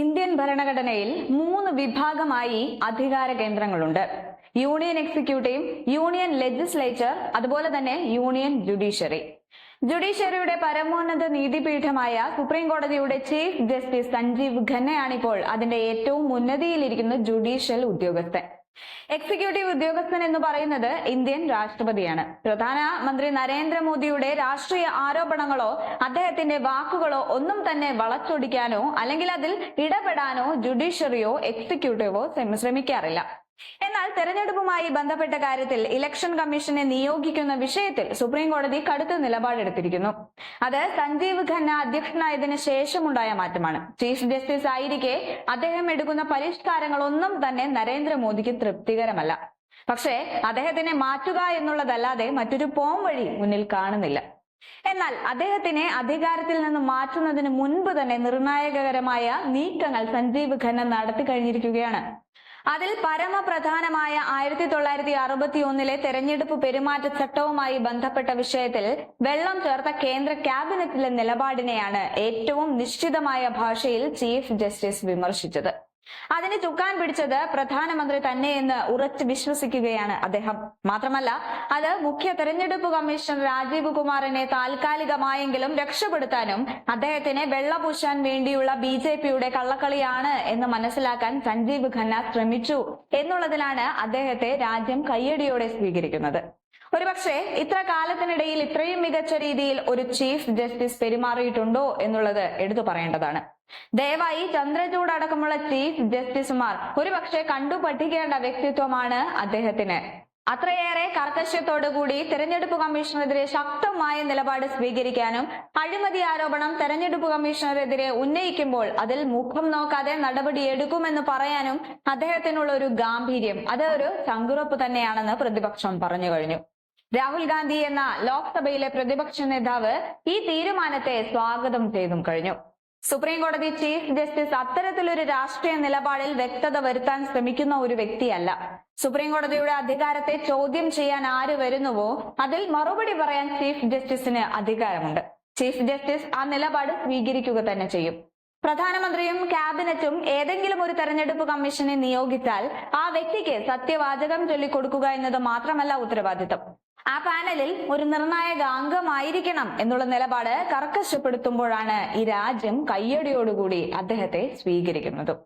Indian ഭരണഘടനയിൽ മൂന്ന് വിഭാഗമായി അധികാര കേന്ദ്രങ്ങളുണ്ട്. യൂണിയൻ എക്സിക്യൂട്ടീവ് യൂണിയൻ ലെജിസ്ലേച്ചർ അതുപോലെ തന്നെ യൂണിയൻ ജുഡീഷ്യറി ജുഡീഷ്യറിയുടെ പരമോന്നത നീതിപീഠമായ സുപ്രീം കോടതിയുടെ ചീഫ് ജസ്റ്റിസ് സഞ്ജീവ് ഖന്നയാണിപ്പോൾ അതിന്റെ ഏറ്റവും ഉന്നതിയിലിരിക്കുന്ന ജുഡീഷ്യൽ ഉദ്യോഗസ്ഥൻ. എക്സിക്യൂട്ടീവ് ഉദ്യോഗസ്ഥൻ എന്ന് പറയുന്നത് ഇന്ത്യൻ രാഷ്ട്രപതിയാണ്. പ്രധാനമന്ത്രി നരേന്ദ്രമോദിയുടെ രാഷ്ട്രീയ ആരോപണങ്ങളോ അദ്ദേഹത്തിന്റെ വാക്കുകളോ ഒന്നും തന്നെ വളച്ചൊടിക്കാനോ അല്ലെങ്കിൽ അതിൽ ഇടപെടാനോ ജുഡീഷ്യറിയോ എക്സിക്യൂട്ടീവോ ശ്രമിക്കാറില്ല. എന്നാൽ തെരഞ്ഞെടുപ്പുമായി ബന്ധപ്പെട്ട കാര്യത്തിൽ ഇലക്ഷൻ കമ്മീഷനെ നിയോഗിക്കുന്ന വിഷയത്തിൽ സുപ്രീം കോടതി കടുത്ത നിലപാടെടുത്തിരിക്കുന്നു. അത് സഞ്ജീവ് ഖന്ന അധ്യക്ഷനായതിനു ശേഷമുണ്ടായ മാറ്റമാണ്. ചീഫ് ജസ്റ്റിസ് ആയിരിക്കെ അദ്ദേഹം എടുക്കുന്ന പരിഷ്കാരങ്ങളൊന്നും തന്നെ നരേന്ദ്രമോദിക്ക് തൃപ്തികരമല്ല. പക്ഷേ അദ്ദേഹത്തിനെ മാറ്റുക എന്നുള്ളതല്ലാതെ മറ്റൊരു പോം വഴി മുന്നിൽ കാണുന്നില്ല. എന്നാൽ അദ്ദേഹത്തിനെ അധികാരത്തിൽ നിന്ന് മാറ്റുന്നതിന് മുൻപ് തന്നെ നിർണായകരമായ നീക്കങ്ങൾ സഞ്ജീവ് ഖന്ന നടത്തി കഴിഞ്ഞിരിക്കുകയാണ്. അതിൽ പരമപ്രധാനമായ ആയിരത്തി തൊള്ളായിരത്തി അറുപത്തി ഒന്നിലെ തെരഞ്ഞെടുപ്പ് പെരുമാറ്റച്ചട്ടവുമായി ബന്ധപ്പെട്ട വിഷയത്തിൽ വെള്ളം ചേർത്ത കേന്ദ്ര ക്യാബിനറ്റിലെ നിലപാടിനെയാണ് ഏറ്റവും നിശ്ചിതമായ ഭാഷയിൽ ചീഫ് ജസ്റ്റിസ് വിമർശിച്ചത്. അതിന് ചുക്കാൻ പിടിച്ചത് പ്രധാനമന്ത്രി തന്നെ എന്ന് ഉറച്ചു വിശ്വസിക്കുകയാണ് അദ്ദേഹം. മാത്രമല്ല അത് മുഖ്യ തെരഞ്ഞെടുപ്പ് കമ്മീഷണർ രാജീവ് കുമാറിനെ താൽക്കാലികമായെങ്കിലും രക്ഷപ്പെടുത്താനും അദ്ദേഹത്തിനെ വെള്ളപൂശാൻ വേണ്ടിയുള്ള ബി ജെ പിയുടെ കള്ളക്കളിയാണ് എന്ന് മനസ്സിലാക്കാൻ സഞ്ജീവ് ഖന്ന ശ്രമിച്ചു എന്നുള്ളതിലാണ് അദ്ദേഹത്തെ രാജ്യം കയ്യടിയോടെ സ്വീകരിക്കുന്നത്. ഒരുപക്ഷെ ഇത്ര കാലത്തിനിടയിൽ ഇത്രയും മികച്ച രീതിയിൽ ഒരു ചീഫ് ജസ്റ്റിസ് പെരുമാറിയിട്ടുണ്ടോ എന്നുള്ളത് എടുത്തു പറയേണ്ടതാണ്. ദയവായി ചന്ദ്രചൂഡ് അടക്കമുള്ള ചീഫ് ജസ്റ്റിസുമാർ ഒരുപക്ഷെ കണ്ടു പഠിക്കേണ്ട വ്യക്തിത്വമാണ് അദ്ദേഹത്തിന്. അത്രയേറെ കർക്കശ്യത്തോടുകൂടി തെരഞ്ഞെടുപ്പ് കമ്മീഷനെതിരെ ശക്തമായ നിലപാട് സ്വീകരിക്കാനും അഴിമതി ആരോപണം തെരഞ്ഞെടുപ്പ് കമ്മീഷണറെതിരെ ഉന്നയിക്കുമ്പോൾ അതിൽ മുഖം നോക്കാതെ നടപടി എടുക്കുമെന്ന് പറയാനും അദ്ദേഹത്തിനുള്ള ഒരു ഗാംഭീര്യം അത് ഒരു ചങ്കുറപ്പ് തന്നെയാണെന്ന് പ്രതിപക്ഷം പറഞ്ഞു കഴിഞ്ഞു. രാഹുൽ ഗാന്ധി എന്ന ലോക്സഭയിലെ പ്രതിപക്ഷ നേതാവ് ഈ തീരുമാനത്തെ സ്വാഗതം ചെയ്തും കഴിഞ്ഞു. സുപ്രീം കോടതി ചീഫ് ജസ്റ്റിസ് അത്തരത്തിലൊരു രാഷ്ട്രീയ നിലപാടിൽ വ്യക്തത വരുത്താൻ ശ്രമിക്കുന്ന ഒരു വ്യക്തിയല്ല. സുപ്രീം കോടതിയുടെ അധികാരത്തെ ചോദ്യം ചെയ്യാൻ ആര് വരുന്നുവോ അതിൽ മറുപടി പറയാൻ ചീഫ് ജസ്റ്റിസിന് അധികാരമുണ്ട്. ചീഫ് ജസ്റ്റിസ് ആ നിലപാട് സ്വീകരിക്കുക തന്നെ ചെയ്യും. പ്രധാനമന്ത്രിയും ക്യാബിനറ്റും ഏതെങ്കിലും ഒരു തെരഞ്ഞെടുപ്പ് കമ്മീഷനെ നിയോഗിച്ചാൽ ആ വ്യക്തിക്ക് സത്യവാചകം ചൊല്ലിക്കൊടുക്കുക എന്നത് മാത്രമല്ല ഉത്തരവാദിത്തം. ആ പാനലിൽ ഒരു നിർണായക അംഗമായിരിക്കണം എന്നുള്ള നിലപാട് കർക്കശപ്പെടുത്തുമ്പോഴാണ് ഈ രാജ്യം കയ്യടിയോടുകൂടി അദ്ദേഹത്തെ സ്വീകരിക്കുന്നതും.